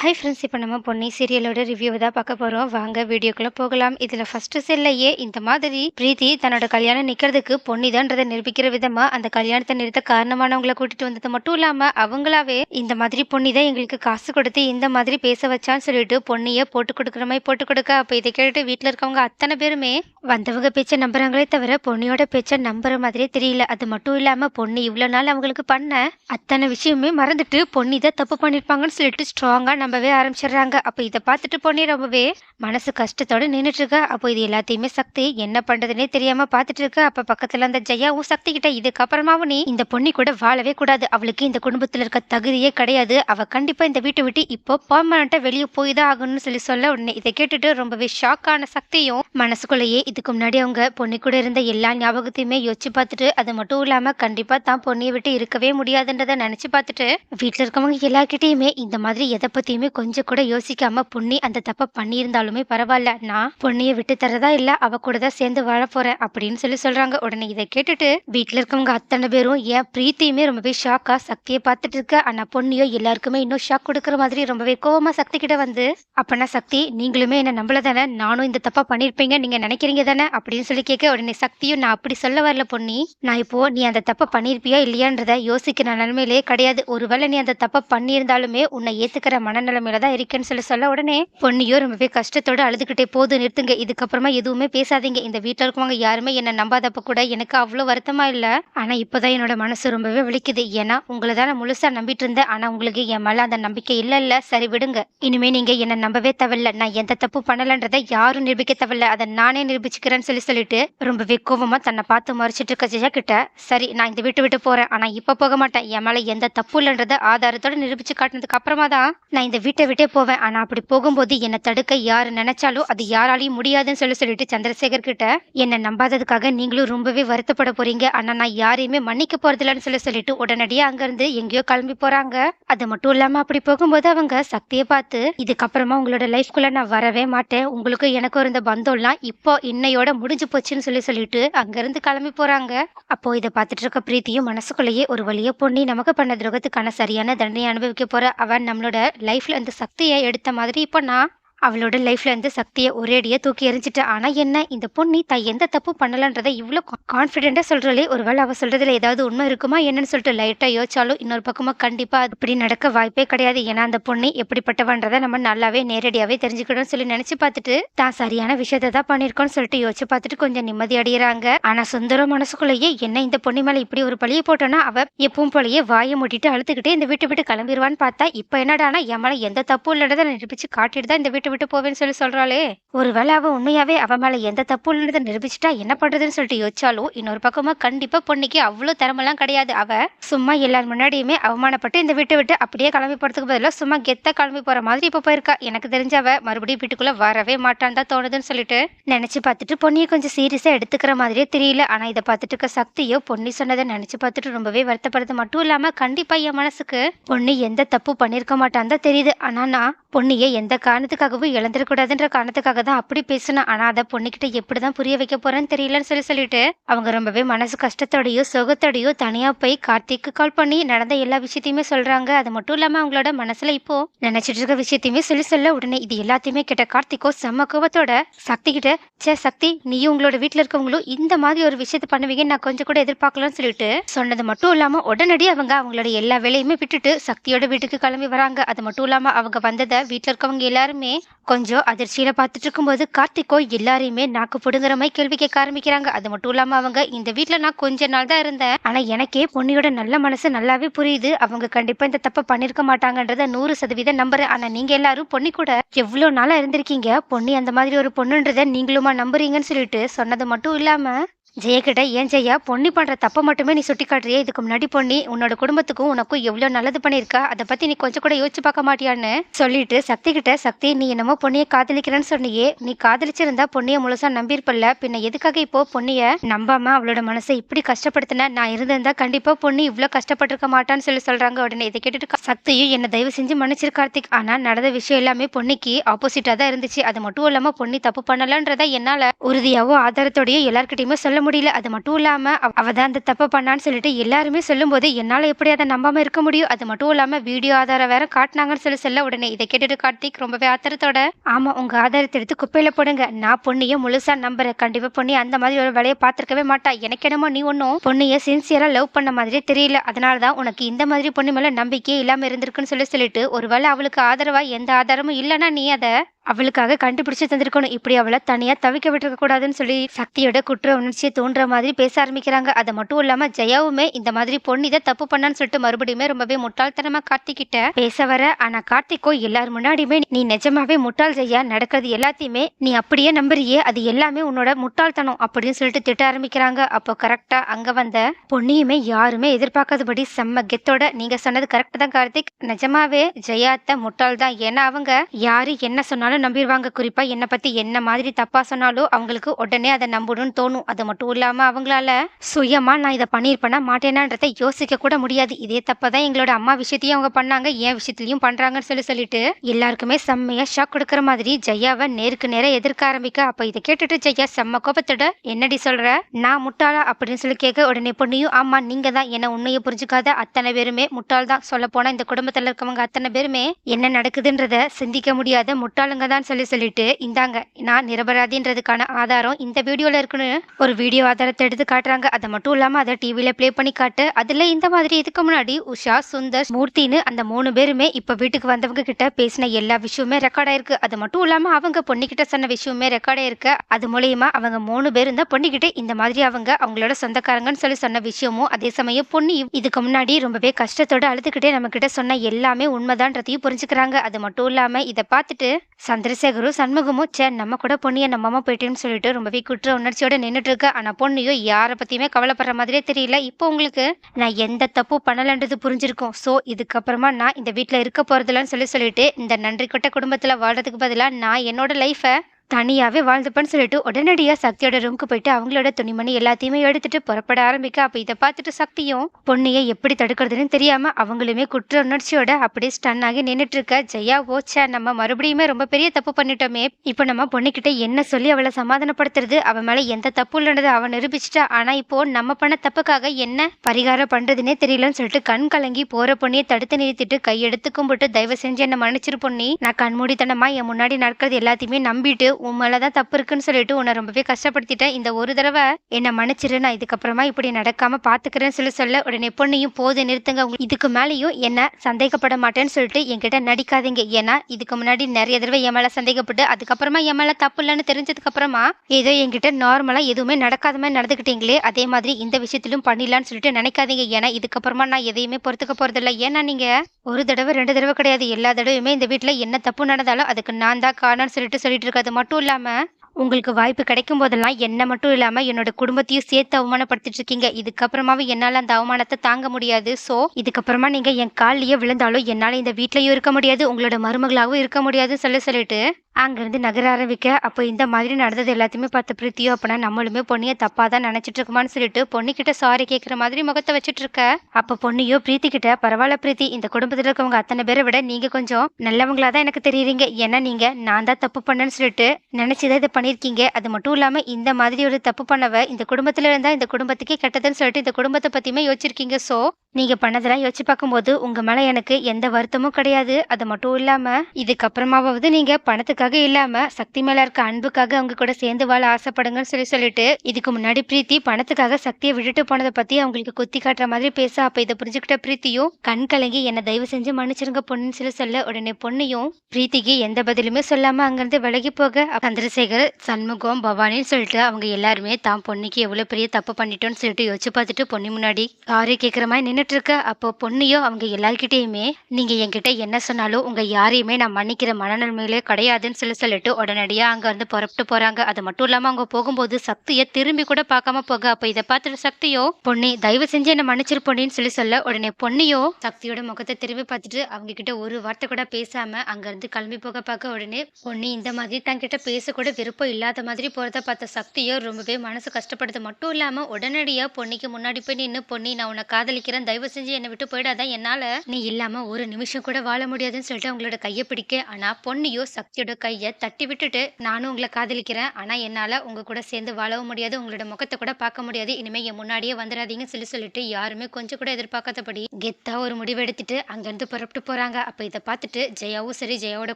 Hi friends இப்போ நம்ம Ponni சீரியலோட review தான் பார்க்க போகிறோம் வாங்க வீடியோக்குள்ளே போகலாம். இதில் ஃபஸ்ட்டு செல்லையே இந்த மாதிரி பிரீத்தி தன்னோட கல்யாணம் நிற்கிறதுக்கு பொன்னிதான்றதை நிரூபிக்கிற விதமாக அந்த கல்யாணத்தை நிறுத்த காரணமானவங்களை கூட்டிட்டு வந்தது மட்டும் இல்லாமல் அவங்களாவே இந்த மாதிரி பொன்னி தான் எங்களுக்கு காசு கொடுத்து இந்த மாதிரி பேச வச்சான்னு சொல்லிட்டு பொன்னியை போட்டு கொடுக்குற மாதிரி போட்டு கொடுக்க. அப்போ இதை கேட்டுட்டு வீட்டில் இருக்கவங்க அத்தனை பேருமே வந்தவங்க பேச்சை நம்புறாங்களே தவிர பொன்னியோட பேச்சை நம்புற மாதிரியே தெரியல. அது மட்டும் இல்லாமல் பொன்னி இவ்வளோ நாள் அவங்களுக்கு பண்ண அத்தனை விஷயமே மறந்துட்டு பொன்னி தான் தப்பு பண்ணியிருப்பாங்கன்னு சொல்லிட்டு ஸ்ட்ராங்காக நம்பவே ஆரம்பிச்சிடுறாங்க. அப்போ இதை பார்த்துட்டு பொன்னி ரொம்பவே மனசு கஷ்டத்தோட நின்றுட்டு இருக்கா அப்போ இது எல்லாத்தையுமே சக்தி என்ன பண்ணுறதுனே தெரியாமல் பார்த்துட்டு இருக்கா அப்போ பக்கத்தில் அந்த ஜெயாவும் சக்தி கிட்ட இதுக்கப்புறமாவும் நீ இந்த பொண்ணி கூட வாழவே கூடாது. அவளுக்கு இந்த குடும்பத்தில் இருக்க தகுதியே கிடையாது. அவ கண்டிப்பாக இந்த வீட்டை விட்டு இப்போ பர்மனண்ட்டாக வெளியே போய் தான் ஆகணும்னு சொல்லி சொல்ல உடனே இதை கேட்டுட்டு ரொம்பவே ஷாக் ஆன சக்தியும் மனசுக்குள்ளேயே இதுக்கு முன்னாடி அவங்க பொண்ணு கூட இருந்த எல்லா ஞாபகத்தையுமே யோசிச்சு பார்த்துட்டு அது மட்டும் இல்லாமல் கண்டிப்பாக தான் பொண்ணியை விட்டு இருக்கவே முடியாதுன்றதை நினச்சி பார்த்துட்டு வீட்டில் இருக்கவங்க எல்லார்கிட்டயுமே இந்த மாதிரி எதை எதையுமே கொஞ்சம் கூட யோசிக்காம பொன்னி அந்த தப்பை பண்ணியிருந்தாலுமே பரவாயில்ல. நான் பொன்னியை விட்டு தரதா இல்ல அவ கூட தான் சேர்ந்து வாழ போறேன் அப்படின்னு சொல்லி சொல்றாங்க. உடனே இதை கேட்டுட்டு வீட்டுல இருக்கவங்க அத்தனை பேரும் என் பிரீத்தியுமே ரொம்பவே ஷாக்கா சக்தியை பார்த்துட்டு இருக்க. ஆனா பொன்னியோ எல்லாருக்குமே இன்னும் ஷாக் கொடுக்குற மாதிரி ரொம்பவே கோவமா சக்தி கிட்ட வந்து அப்பனா சக்தி நீங்களுமே என்ன நம்பல தானே நானும் இந்த தப்பா பண்ணிருப்பீங்க நீங்க நினைக்கிறீங்க தானே? அப்படின்னு சொல்லி கேட்க உடனே சக்தியும் நான் அப்படி சொல்ல வரல பொன்னி. நான் இப்போ நீ அந்த தப்பை பண்ணிருப்பியா இல்லையான்றத யோசிக்கிற நிலைமையிலே கிடையாது. ஒருவேளை நீ அந்த தப்பை பண்ணியிருந்தாலுமே உன்னை ஏத்துக்கிற மன மனநிலைமையில தான் இருக்கேன்னு சொல்லி சொல்ல உடனே பொண்ணியோ ரொம்பவே கஷ்டத்தோட அழுதுகிட்டே போது நிறுத்துங்க. இதுக்கப்புறமா எதுவுமே பேசாதீங்க. இந்த வீட்டில் இருக்கவங்க யாருமே என்ன நம்பாதப்ப கூட எனக்கு அவ்வளோ வருத்தமா இல்ல. ஆனா இப்போதான் என்னோட மனசு ரொம்பவே வலிக்குது. ஏன்னா உங்களை தான் நான் முழுசா நம்பிட்டு இருந்தேன். ஆனா உங்களுக்கு என் மேல அந்த நம்பிக்கை இல்ல இல்ல. சரி விடுங்க. இனிமே நீங்க என்ன நம்பவே தேவையில்ல. நான் எந்த தப்பு பண்ணலன்றதை யாரும் நிரூபிக்க தேவையில்ல. அதை நானே நிரூபிச்சுக்கிறேன்னு சொல்லி சொல்லிட்டு ரொம்பவே கோவமா தன்னை பார்த்து மறைச்சிட்டு இருக்க ஜெயா கிட்ட சரி நான் இந்த வீட்டு விட்டு போறேன். ஆனா இப்ப போக மாட்டேன். என் மேல எந்த தப்பு இல்லைன்றத ஆதாரத்தோட நிரூபிச்சு காட்டினதுக்கு அப்புறமா தான் நான் இந்த வீட்டை விட்டே போவேன். ஆனா அப்படி போகும்போது என்னை தடுக்க யாரு நினைச்சாலும் அது யாராலையும் முடியாதுன்னு சொல்லி சொல்லிட்டு சந்திரசேகர் கிட்ட என்னை நம்பாததுக்காக நீங்களும் ரொம்பவே வருத்தப்பட போறீங்க. ஆனா நான் யாரையுமே மன்னிக்க போறதில்லன்னு சொல்லி சொல்லிட்டு உடனடியாக அங்கேருந்து எங்கேயோ கிளம்பி போறாங்க. அது மட்டும் இல்லாம அப்படி போகும்போது அவங்க சக்தியை பார்த்து இதுக்கப்புறமா உங்களோட லைஃப்குள்ள நான் வரவே மாட்டேன். உங்களுக்கு எனக்கும் இருந்த பந்தம்லாம் இப்போ இன்னையோட முடிஞ்சு போச்சுன்னு சொல்லி சொல்லிட்டு அங்கேருந்து கிளம்பி போறாங்க. அப்போ இதை பார்த்துட்டு இருக்க பிரீத்தியும் மனசுக்குள்ளேயே ஒரு வழியை பொண்ணி நமக்கு பண்ண துரோகத்துக்கான சரியான தண்டனை அனுபவிக்க போற அவன் நம்மளோட லைஃப்பில் இந்த சக்தியை எடுத்த மாதிரி. இப்போ நான் அவளோட லைஃப்ல இருந்து சக்தியை ஒரேடியா தூக்கி எறிஞ்சிட்டு. ஆனா என்ன? இந்த பொண்ணு தான் எந்த தப்பு பண்ணலன்றதை இவ்வளோ கான்ஃபிடென்ட்டா சொல்றாளே. ஒருவேளை அவ சொல்றதுல ஏதாவது உண்மை இருக்குமா என்னன்னு சொல்லிட்டு லைட்டா யோசிச்சாலும் இன்னொரு பக்கமா கண்டிப்பா இப்படி நடக்க வாய்ப்பே கிடையாது. ஏன்னா அந்த பொண்ணு எப்படிப்பட்டவன்றதை நம்ம நல்லாவே நேரடியாவே தெரிஞ்சுக்கணும்னு சொல்லி நினைச்சு பார்த்துட்டு தான் சரியான விஷயத்தை தான் பண்ணிருக்கோம்னு சொல்லிட்டு யோசிச்சு பார்த்துட்டு கொஞ்சம் நிம்மதி அடைகிறாங்க ஆனா சுந்தரம் மனசுக்குள்ளேயே என்ன இந்த பொண்ணு மேல இப்படி ஒரு பழிய போட்டோன்னா அவ எப்பவும் போலயே வாயை மூட்டிட்டு அழுத்துக்கிட்டே இந்த வீட்டை விட்டு கிளம்பிடுவான்னு பார்த்தா இப்ப என்னடானா என் மேல எந்த தப்பு இல்லைன்றதை நிரூபிச்சு காட்டிட்டு தான் இந்த வீட்டு விட்டு விட்டு போவேன்னு சொல்லி சொல்றாளே. ஒருவேளை அவ உண்மையாவே அவ மேல எந்த தப்பு இல்லைன்றதை நிரூபிச்சுட்டா என்ன பண்றதுன்னு சொல்லிட்டு யோசிச்சாலும் இன்னொரு பக்கமா கண்டிப்பா பொண்ணுக்கு அவ்வளவு திறமெல்லாம் கிடையாது. அவ சும்மா எல்லார் முன்னாடியுமே அவமானப்பட்டு இந்த வீட்டை விட்டு அப்படியே கிளம்பி போறதுக்கு பதிலாக சும்மா கெத்த கிளம்பி போற மாதிரி இப்ப போயிருக்கா. எனக்கு தெரிஞ்ச அவ மறுபடியும் வீட்டுக்குள்ள வரவே மாட்டான்னு தான் தோணுதுன்னு சொல்லிட்டு. நினைச்சு பார்த்துட்டு பொன்னியை கொஞ்சம் சீரியஸா எடுத்துக்கிற மாதிரியே தெரியல. ஆனா இதை பார்த்துட்டு இருக்க சக்தியோ பொன்னி சொன்னதை நினைச்சு பார்த்துட்டு ரொம்பவே வருத்தப்படுறது மட்டும் இல்லாம கண்டிப்பா என் மனசுக்கு பொண்ணு எந்த தப்பு பண்ணிருக்க மாட்டான்னு தான் தெரியுது. ஆனா நான் பொண்ணியை எந்த காரணத்துக்காக காரணத்துக்காகவும் இழந்துடக்கூடாதுன்ற காரணத்துக்காக தான் அப்படி பேசினேன் ஆனால் அதை பொண்ணுக்கிட்ட எப்படி தான் புரிய வைக்க போறேன்னு தெரியலன்னு சொல்லி சொல்லிட்டு அவங்க ரொம்பவே மனசு கஷ்டத்தோடையோ சோகத்தோடையோ தனியாக போய் கார்த்திக்கு கால் பண்ணி நடந்த எல்லா விஷயத்தையுமே சொல்கிறாங்க அது மட்டும் இல்லாமல் அவங்களோட மனசில் இப்போ நினைச்சிட்டு இருக்க விஷயத்தையுமே சொல்லி சொல்ல உடனே இது எல்லாத்தையுமே கேட்ட கார்த்திகோ செம்ம கோபத்தோட சக்தி கிட்ட சே சக்தி நீயும் உங்களோட வீட்டில் இருக்கவங்களும் இந்த மாதிரி ஒரு விஷயத்த பண்ணுவீங்கன்னு நான் கொஞ்சம் கூட எதிர்பார்க்கலன்னு சொல்லிட்டு சொன்னது மட்டும் இல்லாமல் உடனடி அவங்க அவங்களோட எல்லா வேலையுமே விட்டுட்டு சக்தியோட வீட்டுக்கு கிளம்பி வராங்க. அது மட்டும் இல்லாமல் அவங்க வந்ததை வீட்டில் இருக்கவங்க எல்லாருமே கொஞ்சம் அதிர்ச்சியில் பார்த்துட்டு இருக்கும்போது கார்த்திகோ எல்லாரையுமே நாக்கு பிடுங்குற மாதிரி கேள்வி கேட்க ஆரம்பிக்கிறாங்க. அது மட்டும் இல்லாமல் அவங்க இந்த வீட்டில் நான் கொஞ்ச நாள் தான் இருந்தேன். ஆனால் எனக்கே பொன்னியோட நல்ல மனசு நல்லாவே புரியுது. அவங்க கண்டிப்பாக இந்த தப்பை பண்ணிருக்க மாட்டாங்கன்றத நூறு சதவீதம் நம்புறேன். ஆனால் நீங்கள் எல்லாரும் பொண்ணி கூட எவ்வளோ நாளாக இருந்திருக்கீங்க? பொன்னி அந்த மாதிரி ஒரு பொண்ணுன்றதை நீங்களுமா நம்புறீங்கன்னு சொல்லிட்டு சொன்னது மட்டும் இல்லாமல் ஜெயக்கிட்ட ஏன் ஜெயா பொன்னி பண்ணுற தப்பை மட்டுமே நீ சுட்டி காட்டுறியே இதுக்கு முன்னாடி பொன்னி உன்னோட குடும்பத்துக்கும் உனக்கும் எவ்வளோ நல்லது பண்ணியிருக்கா அதை பற்றி நீ கொஞ்சம் கூட யோசிச்சு பார்க்க மாட்டியான்னு சொல்லிட்டு சக்தி கிட்ட சக்தி நீ என்னமோ பொன்னியை காதலிக்கிறேன்னு சொன்னியே. நீ காதலிச்சிருந்தா பொன்னியை முழுசாக நம்பியிருப்பல்ல. பின்ன எதுக்காக இப்போ பொன்னிய நம்பாம அவளோட மனசை இப்படி கஷ்டப்படுத்தின? நான் இருந்திருந்தா கண்டிப்பா பொண்ணு இவ்வளோ கஷ்டப்பட்டிருக்க மாட்டான்னு சொல்லி சொல்றாங்க. உடனே இதை கேட்டுட்டு சக்தியும் என்ன தயவு செஞ்சு மன்னிச்சிரு கார்த்திக். ஆனால் நடந்த விஷயம் எல்லாமே பொன்னிக்கு ஆப்போசிட்டாக தான் இருந்துச்சு. அது மட்டும் இல்லாமல் பொன்னி தப்பு பண்ணலன்றதை என்னால் உறுதியாகவும் ஆதாரத்தோடயோ எல்லார்கிட்டயுமே சொல்ல முடியல. அது மட்டும் இல்லாம அவ- தான் அந்த தப்பை பண்ணான்னு சொல்லிட்டு எல்லாருமே சொல்லும்போது என்னால எப்படி அதை நம்பாம இருக்க முடியும்? அது மட்டும் இல்லாம வீடியோ ஆதாரம் வேற காட்டினாங்கன்னு சொல்லி சொல்ல உடனே. இதை கேட்டுட்டு கார்த்திக் ரொம்பவே ஆத்திரத்தோட ஆமா உங்க ஆதாரத்தை எடுத்து குப்பையில போடுங்க. நான் பொண்ணையே முழுசா நம்புறேன். கண்டிப்பா பொண்ணி அந்த மாதிரி ஒரு வேலையை பார்த்துருக்கவே மாட்டா. எனக்கு என்னமோ நீ ஒன்றும் பொண்ணைய சின்சியரா லவ் பண்ண மாதிரியே தெரியல. அதனாலதான் உனக்கு இந்த மாதிரி பொண்ணு மேல நம்பிக்கையே இல்லாம இருந்திருக்குன்னு சொல்லி சொல்லிட்டு ஒருவேளை அவளுக்கு ஆதரவா எந்த ஆதாரமும் இல்லைன்னா நீ அதை அவளுக்காக கண்டுபிடிச்சு தந்திருக்கணும். இப்படி அவளை தனியா தவிக்க விட்டுருக்க கூடாதுன்னு சொல்லி சக்தியோட குற்ற உணர்ச்சியை தோன்ற மாதிரி பேச ஆரம்பிக்கிறாங்க. அது மட்டும் இல்லாம ஜெயாவுமே இந்த மாதிரி பொண்ணு இதை தப்பு பண்ணான்னு சொல்லிட்டு மறுபடியுமே ரொம்பவே முட்டாள்தனமா கார்த்திக் கிட்ட பேச வர. ஆனா கார்த்திக்கோ எல்லார் முன்னாடியுமே நீ நிஜமாவே முட்டாள் ஜெயா நடக்கிறது எல்லாத்தையுமே நீ அப்படியே நம்புறியே அது எல்லாமே உன்னோட முட்டாள்தனம் அப்படின்னு சொல்லிட்டு திட்ட ஆரம்பிக்கிறாங்க. அப்போ கரெக்டா அங்க வந்த பொண்ணியுமே யாருமே எதிர்பார்க்காதபடி செம்ம கெத்தோட நீங்க சொன்னது கரெக்ட் தான் கார்த்திக். நிஜமாவே ஜெயாத்த முட்டாள் தான் ஏன்னா அவங்க யாரு என்ன சொன்னாலும் நம்பிடுவாங்க குறிப்பா என்னை பத்தி என்ன மாதிரி தப்பா சொன்னாலும் அவங்களுக்கு உடனே அதை நம்பணும்னு தோணும். அது மட்டும் இல்லாம அவங்களால சுயமா நான் இதை பண்ணியிருப்பேனா மாட்டேனான்றதை யோசிக்க கூட முடியாது. இதே தப்பதான் எங்களோட அம்மா விஷயத்தையும் அவங்க பண்ணாங்க. என் விஷயத்துலையும் பண்றாங்கன்னு சொல்லி சொல்லிட்டு எல்லாருக்குமே செம்மையா ஷாக் கொடுக்குற மாதிரி ஜெயாவை நேருக்கு நேரா எதிர்க்க ஆரம்பிக்க. அப்ப இதை கேட்டுட்டு ஜெயா செம்ம கோபத்தோட என்னடி சொல்ற? நான் முட்டாளா? அப்படின்னு சொல்லி கேட்க உடனே பொண்ணியும் ஆமா நீங்க தான் என்ன உண்மையை புரிஞ்சுக்காத. அத்தனை பேருமே முட்டாள் தான் சொல்ல போனா இந்த குடும்பத்துல இருக்கவங்க அத்தனை பேருமே என்ன நடக்குதுன்றத சிந்திக்க முடியாத முட்டாளுங்க தான் சொல்லி சொல்லிட்டு இந்தாங்க நான் நிரபராதின்றதுக்கான ஆதாரம் இந்த வீடியோவில் இருக்குன்னு ஒரு வீடியோ ஆதாரத்தை எடுத்து காட்டுறாங்க. அதை மட்டும் இல்லாமல் அதை டிவியில் ப்ளே பண்ணி காட்டு. அதில் இந்த மாதிரி இதுக்கு முன்னாடி உஷா சுந்தர் மூர்த்தின்னு அந்த மூணு பேருமே இப்போ வீட்டுக்கு வந்தவங்க கிட்ட பேசின எல்லா விஷயமுமே ரெக்கார்ட் ஆயிருக்கு. அது மட்டும் இல்லாமல் அவங்க பொண்ணுக்கிட்ட சொன்ன விஷயமே ரெக்கார்ட் ஆயிருக்கு. அது மூலயமா அவங்க மூணு பேரும் தான் பொண்ணுக்கிட்ட இந்த மாதிரி அவங்க அவங்களோட சொந்தக்காரங்கன்னு சொல்லி சொன்ன விஷயமும் அதே சமயம் பொண்ணு இதுக்கு முன்னாடி ரொம்பவே கஷ்டத்தோட அழுதுகிட்டே நம்ம கிட்ட சொன்ன எல்லாமே உண்மைதான்றதையும் புரிஞ்சுக்கிறாங்க. அது மட்டும் இல்லாமல் இதை பார்த்துட்டு சந்திரசேகரும் சண்முகமும் சே நம்ம கூட பொண்ணியை நம்ம அம்மா போயிட்டேன்னு சொல்லிட்டு ரொம்பவே குற்ற உணர்ச்சியோட நின்றுட்டு இருக்க ஆனா பொண்ணையோ யாரை பத்தியுமே கவலைப்படுற மாதிரியே தெரியல. இப்போ உங்களுக்கு? நான் எந்த தப்பும் பண்ணலன்றது புரிஞ்சிருக்கும். சோ இதுக்கப்புறமா நான் இந்த வீட்டில் இருக்க போறதில்லன்னு சொல்லி சொல்லிட்டு இந்த நன்றி கொட்ட குடும்பத்துல வாழ்றதுக்கு பதிலா நான் என்னோட லைஃபை தனியாகவே வாழ்ந்துப்பேன்னு சொல்லிட்டு உடனடியாக சக்தியோட ரூமுக்கு போயிட்டு அவங்களோட துணிமணி எல்லாத்தையுமே எடுத்துட்டு புறப்பட ஆரம்பிக்க. அப்போ இதை பார்த்துட்டு சக்தியும் பொண்ணையை எப்படி தடுக்கிறதுன்னு தெரியாமல் அவங்களுமே குற்ற உணர்ச்சியோட அப்படியே ஸ்டன் ஆகி நின்றுட்டு இருக்க ஜெயா ஓச்சா நம்ம மறுபடியுமே ரொம்ப பெரிய தப்பு பண்ணிட்டோமே. இப்போ நம்ம பொண்ணுக்கிட்ட என்ன சொல்லி அவளை சமாதானப்படுத்துறது? அவன் மேலே எந்த தப்பு இல்லைன்றதை அவன் நிரூபிச்சிட்டா. ஆனால் இப்போ நம்ம பண்ண தப்புக்காக என்ன பரிகாரம் பண்ணுறதுனே தெரியலன்னு சொல்லிட்டு கண் கலங்கி போற பொண்ணியை தடுத்து நிறுத்திட்டு கையெடுத்து கும்பிட்டு தயவு செஞ்சு என்ன மன்னிச்சிரு பொண்ணி நான் கண்மூடித்தனமா என் முன்னாடி நடக்கிறது எல்லாத்தையுமே நம்பிட்டு உன் மேலே தான் தப்பு இருக்குன்னு சொல்லிட்டு உன்னை ரொம்பவே கஷ்டப்படுத்திட்டேன். இந்த ஒரு தடவை என்னை மன்னிச்சிரு நான் இதுக்கப்புறமா இப்படி நடக்காம பார்த்துக்கிறேன்னு சொல்லி சொல்ல உடனே பொண்ணையும் போது நிறுத்துங்க. இதுக்கு மேலேயும் என்ன சந்தேகப்பட மாட்டேன்னு சொல்லிட்டு என்கிட்ட நடிக்காதீங்க. ஏன்னா இதுக்கு முன்னாடி நிறைய தடவை என் மேலே சந்தேகப்பட்டு அதுக்கப்புறமா என் மேலே தப்பு இல்லைன்னு தெரிஞ்சதுக்கு அப்புறமா ஏதோ என்கிட்ட நார்மலாக எதுவுமே நடக்காத மாதிரி நடந்துக்கிட்டீங்களே அதே மாதிரி இந்த விஷயத்திலும் பண்ணிடலான்னு சொல்லிட்டு நினைக்காதீங்க. ஏன்னா இதுக்கப்புறமா நான் எதையுமே பொறுத்துக்க போகிறதில்ல ஏன்னா நீங்கள் ஒரு தடவை ரெண்டு தடவை கிடையாது. எல்லா தடவையுமே இந்த வீட்டில் என்ன தப்பு நடந்தாலும் அதுக்கு நான் தான் காரணம்னு சொல்லிட்டு சொல்லிட்டு இருக்காது. மட்டும் மட்டும் இல்லாமல் உங்களுக்கு வாய்ப்பு கிடைக்கும் போதெல்லாம் என்னை மட்டும் இல்லாமல் என்னோட குடும்பத்தையும் சேர்த்து அவமானப்படுத்திட்டு இருக்கீங்க. இதுக்கப்புறமாவும் என்னால் அந்த அவமானத்தை தாங்க முடியாது. ஸோ இதுக்கப்புறமா நீங்கள் என் காலிலேயே விழுந்தாலும் என்னால் இந்த வீட்லேயும் இருக்க முடியாது. உங்களோட மருமகளாகவும் இருக்க முடியாதுன்னு சொல்லி சொல்லிட்டு அங்கேருந்து நகர ஆரம்பிக்க அப்போ இந்த மாதிரி நடந்தது எல்லாத்தையுமே பார்த்த பிரீத்தியோ அப்படின்னா நம்மளுமே பொண்ணியை தப்பாக தான் நினச்சிட்டு இருக்குமான்னு சொல்லிட்டு பொண்ணுக்கிட்ட சாரி கேட்குற மாதிரி முகத்தை வச்சுட்டு இருக்க அப்போ பொண்ணியோ பிரீத்தி கிட்ட பரவாயில்ல பிரீத்தி இந்த குடும்பத்தில் இருக்கவங்க அத்தனை பேரை விட நீங்கள் கொஞ்சம் நல்லவங்களா தான் எனக்கு தெரியுறீங்க. ஏன்னா நீங்கள் நான் தான் தப்பு பண்ணேன்னு சொல்லிட்டு நினச்சிதான் இதை பண்ணியிருக்கீங்க. அது மட்டும் இல்லாமல் இந்த மாதிரி ஒரு தப்பு பண்ணவ இந்த குடும்பத்தில் இருந்தால் இந்த குடும்பத்துக்கே கெட்டதுன்னு சொல்லிட்டு இந்த குடும்பத்தை பற்றியுமே யோசிச்சிருக்கீங்க. ஸோ நீங்க பண்ணதெல்லாம் யோசிச்சு பார்க்கும்போது உங்க மேல எனக்கு எந்த வருத்தமும் கிடையாது. அது மட்டும் இல்லாம இதுக்கப்புறமாவது நீங்க பணத்துக்காக இல்லாம சக்தி மேல இருக்க அன்புக்காக அவங்க கூட சேர்ந்து வாழ ஆசைப்படுங்கன்னு சொல்லி சொல்லிட்டு இதுக்கு முன்னாடி பிரீத்தி பணத்துக்காக சக்தியை விட்டுட்டு போனதை பத்தி அவங்களுக்கு குத்தி காட்டுற மாதிரி பேச. அப்ப இதை புரிஞ்சுக்கிட்ட பிரீத்தியும் கண் கலங்கி என்ன தயவு செஞ்சு மன்னிச்சிருங்க பொண்ணுன்னு சொல்லி சொல்ல உடனே பொண்ணையும் பிரீத்திக்கு எந்த பதிலுமே சொல்லாம அங்கிருந்து விலகி போக. சந்திரசேகர் சண்முகம் பவானின்னு சொல்லிட்டு அவங்க எல்லாருமே தான் பொண்ணுக்கு எவ்வளவு பெரிய தப்பு பண்ணிட்டோன்னு சொல்லிட்டு யோசிச்சு பார்த்துட்டு பொண்ணு முன்னாடி சாரி கேட்குற மாதிரி நின்றுட்டு இருக்க அப்போ பொண்ணையும் அவங்க எல்லார்கிட்டயுமே நீங்க என்கிட்ட என்ன சொன்னாலும் உங்க யாரையுமே நான் மன்னிக்கிற மனநிலைமையிலே அப்படின்னு சொல்லி சொல்லிட்டு உடனடியாக அங்கேருந்து புறப்பட்டு போகிறாங்க அது மட்டும் இல்லாமல் அவங்க போகும்போது சக்தியை திரும்பி கூட பார்க்காம போக. அப்போ இதை பார்த்துட்டு சக்தியோ பொன்னி தயவு செஞ்சு என்னை மன்னிச்சிரு பொன்னின்னு சொல்லி சொல்ல உடனே பொன்னியோ சக்தியோட முகத்தை திரும்பி பார்த்துட்டு அவங்க கிட்ட ஒரு வார்த்தை கூட பேசாம அங்கேருந்து கிளம்பி போக பார்க்க உடனே பொன்னி இந்த மாதிரி தங்கிட்ட பேசக்கூட விருப்பம் இல்லாத மாதிரி போகிறத பார்த்த சக்தியோ ரொம்பவே மனசு கஷ்டப்படுது. மட்டும் இல்லாமல் உடனடியாக பொன்னிக்கு முன்னாடி போய் நின்று பொன்னி நான் உன்னை காதலிக்கிறேன். தயவு செஞ்சு என்னை விட்டு போயிடாதான் என்னால் நீ இல்லாமல் ஒரு நிமிஷம் கூட வாழ முடியாதுன்னு சொல்லிட்டு அவங்களோட கையை பிடிக்க. ஆனால் பொன்னியோ சக்தியோட கையை தட்டி விட்டுட்டு, "நானும் உங்களை காதலிக்கிறேன். ஆனால் என்னால் உங்க கூட சேர்ந்து வாழவும் முடியாது. உங்களோட முகத்தை கூட பார்க்க முடியாது. இனிமேல் என் முன்னாடியே வந்துராதீங்கன்னு" சொல்லி சொல்லிட்டு யாருமே கொஞ்சம் கூட எதிர்பார்க்காதபடி கெத்தா ஒரு முடிவு எடுத்துட்டு அங்கேருந்து புறப்பட்டு போறாங்க. அப்போ இதை பார்த்துட்டு ஜெயாவும் சரி, ஜெயாவோட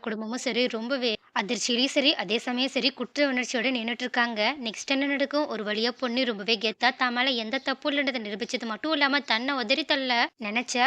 குடும்பமும் சரி ரொம்பவே அதிர்ச்சியிலையும் சரி, அதே சமயம் சரி குற்ற உணர்ச்சியோடு நின்றுட்டு இருக்காங்க. நெக்ஸ்ட் என்ன நடக்கும்? ஒரு வழியாக பொண்ணு ரொம்பவே கெத்தா தான் மேலே எந்த தப்பு இல்லைன்றதை நிரூபிச்சது மட்டும் இல்லாமல் தன்னை உதறி தள்ள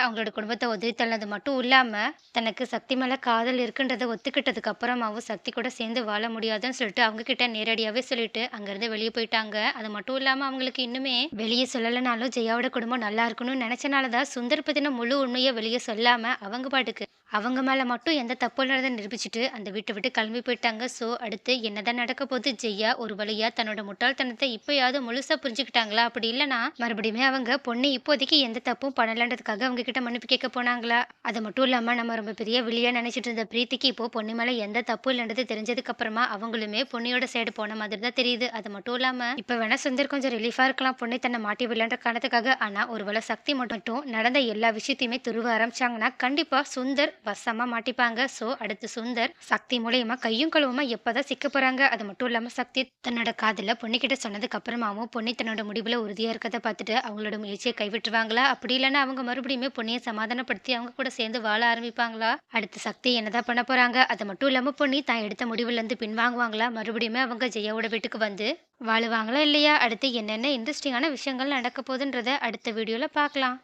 அவங்களோட குடும்பத்தை உதறி தள்ளினது மட்டும் இல்லாமல் தனக்கு சக்தி மேலே காதல் இருக்குன்றதை ஒத்துக்கிட்டதுக்கு அப்புறமாவும் சக்தி கூட சேர்ந்து வாழ முடியாதுன்னு சொல்லிட்டு அவங்க கிட்ட நேரடியாகவே சொல்லிட்டு அங்கேருந்து வெளியே போயிட்டாங்க. அது மட்டும் இல்லாமல் அவங்களுக்கு இன்னுமே வெளியே சொல்லலைனாலும் ஜெயாவோட குடும்பம் நல்லா இருக்கணும்னு நினச்சனால தான் சுந்தர் பற்றின முழு உண்மையை வெளியே சொல்லாமல் அவங்க பாட்டுக்கு அவங்க மேலே மட்டும் எந்த தப்பு இல்லாதத நிரூபிச்சுட்டு அந்த வீட்டை விட்டு கிளம்பி போயிட்டாங்க. ஸோ அடுத்து என்னதான் நடக்க போது ஜெய்யா ஒரு வழியா தன்னோட முட்டாள்தனத்தை இப்போயாவது முழுசா புரிஞ்சுக்கிட்டாங்களா? அப்படி இல்லைன்னா மறுபடியுமே அவங்க பொண்ணு இப்போதைக்கு எந்த தப்பும் பண்ணலன்றதுக்காக அவங்க கிட்ட மன்னிப்பு கேட்க போனாங்களா? அது மட்டும் இல்லாம நம்ம ரொம்ப பெரிய வெளியாக நினச்சிட்டு இருந்த பிரீத்திக்கு இப்போ பொண்ணு மேல எந்த தப்பு இல்லைன்றது தெரிஞ்சதுக்கு அப்புறமா அவங்களுமே பொன்னியோட சைடு போன மாதிரி தான் தெரியுது. அது மட்டும் இல்லாம இப்ப வேணா சுந்தர் கொஞ்சம் ரிலீஃபா இருக்கலாம். பொண்ணு தன்னை மாட்டி விடலன்ற காரணத்துக்காக. ஆனா ஒருவேள சக்தி மட்டும் நடந்த எல்லா விஷயத்தையுமே துருவ ஆரம்பிச்சாங்கன்னா, கண்டிப்பா சுந்தர் வசமாக மாட்டிப்பாங்க. ஸோ அடுத்து சுந்தர் சக்தி மூலயமா கையும் கழுவுமா எப்போதான் சிக்க போகிறாங்க அது மட்டும் இல்லாமல் சக்தி தன்னோட காதில் பொண்ணுக்கிட்ட சொன்னதுக்கு அப்புறமாவும் பொண்ணு தன்னோட முடிவில் உறுதியாக இருக்கதை பார்த்துட்டு அவங்களோட முயற்சியை கைவிட்டுருவாங்களா? அப்படி இல்லைன்னா அவங்க மறுபடியுமே பொண்ணியை சமாதானப்படுத்தி அவங்க கூட சேர்ந்து வாழ ஆரம்பிப்பாங்களா? அடுத்து சக்தி என்னதான் பண்ண போகிறாங்க அது மட்டும் இல்லாமல் பொண்ணி தான் எடுத்த முடிவுலேருந்து பின்வாங்குவாங்களா? மறுபடியுமே அவங்க ஜெயாவோட வீட்டுக்கு வந்து வாழுவாங்களா? இல்லையா? அடுத்து என்னென்ன இன்ட்ரெஸ்டிங்கான விஷயங்கள் நடக்க போகுதுன்றதை அடுத்த வீடியோவில் பார்க்கலாம்.